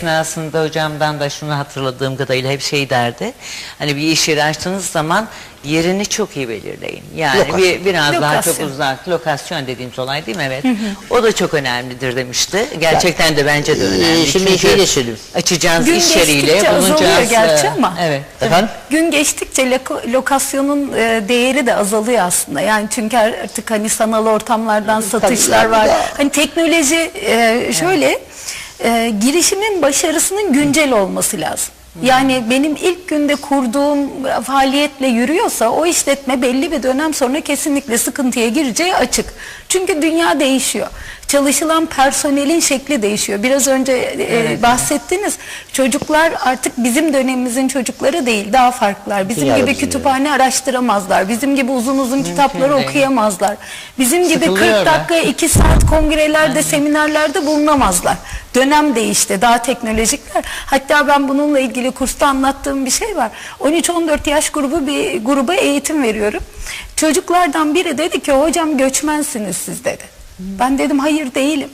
esnasında hocamdan da şunu hatırladığım kadarıyla hep şey derdi. Hani bir iş yeri açtığınız zaman yerini çok iyi belirleyin. Yani Lokasyon. bir, biraz daha çok Lokasyon. uzak lokasyon dediğimiz olay değil mi? Evet. O da çok önemlidir demişti. Gerçekten de bence de önemli. Ee, şimdi Çünkü de söyleyeyim. Açacağınız Gün iş yeriyle geçtikçe azalıyor bulunacağız. gerçi e, ama. Evet. Efendim? Gün geçtikçe lokasyonun e, değeri de azalıyor aslında. Yani çünkü artık hani sanal ortamlardan satışlar var. Hani teknoloji e, şöyle e, girişimin başarısının güncel olması lazım. Yani benim ilk günde kurduğum faaliyetle yürüyorsa o işletme belli bir dönem sonra kesinlikle sıkıntıya gireceği açık. Çünkü dünya değişiyor. Çalışılan personelin şekli değişiyor. Biraz önce e, bahsettiniz. Çocuklar artık bizim dönemimizin çocukları değil, daha farklılar. Bizim Dünya gibi kütüphane araştıramazlar. Bizim gibi uzun uzun kitapları değil. okuyamazlar. Bizim gibi 40 Sıkılıyorlar. dakika, 2 saat kongrelerde, seminerlerde bulunamazlar. Dönem değişti, daha teknolojikler. Hatta ben bununla ilgili kursta anlattığım bir şey var. 13-14 yaş grubu bir gruba eğitim veriyorum. Çocuklardan biri dedi ki hocam göçmensiniz siz dedi. Ben dedim hayır değilim.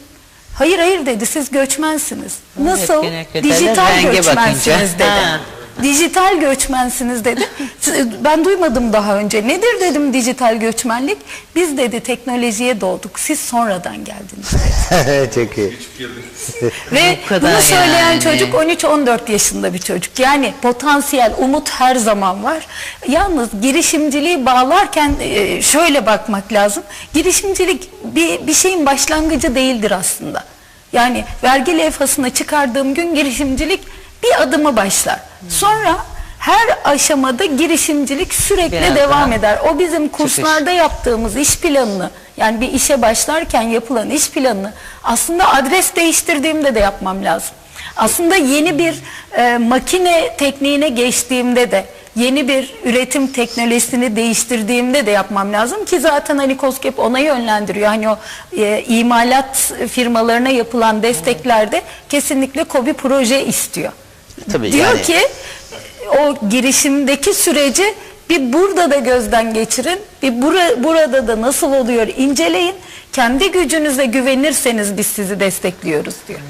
Hayır hayır dedi siz göçmensiniz. Nasıl? Dijital göçmensiniz bakınca. dedi. Ha. Dijital göçmensiniz dedi. Ben duymadım daha önce. Nedir dedim dijital göçmenlik? Biz dedi teknolojiye doğduk. Siz sonradan geldiniz. Çok iyi. Ve bunu söyleyen yani. çocuk 13-14 yaşında bir çocuk. Yani potansiyel, umut her zaman var. Yalnız girişimciliği bağlarken e, şöyle bakmak lazım. Girişimcilik bir, bir şeyin başlangıcı değildir aslında. Yani vergi levhasını çıkardığım gün girişimcilik bir adımı başlar. Sonra her aşamada girişimcilik sürekli Biraz devam daha eder. O bizim kurslarda yaptığımız iş planını yani bir işe başlarken yapılan iş planını aslında adres değiştirdiğimde de yapmam lazım. Aslında yeni bir e, makine tekniğine geçtiğimde de yeni bir üretim teknolojisini değiştirdiğimde de yapmam lazım ki zaten hani COSGAP ona yönlendiriyor. Hani o e, imalat firmalarına yapılan desteklerde kesinlikle KOBİ proje istiyor. Tabii Diyor yani- ki o girişimdeki süreci bir burada da gözden geçirin. Bir bura, burada da nasıl oluyor inceleyin. Kendi gücünüze güvenirseniz biz sizi destekliyoruz diyor.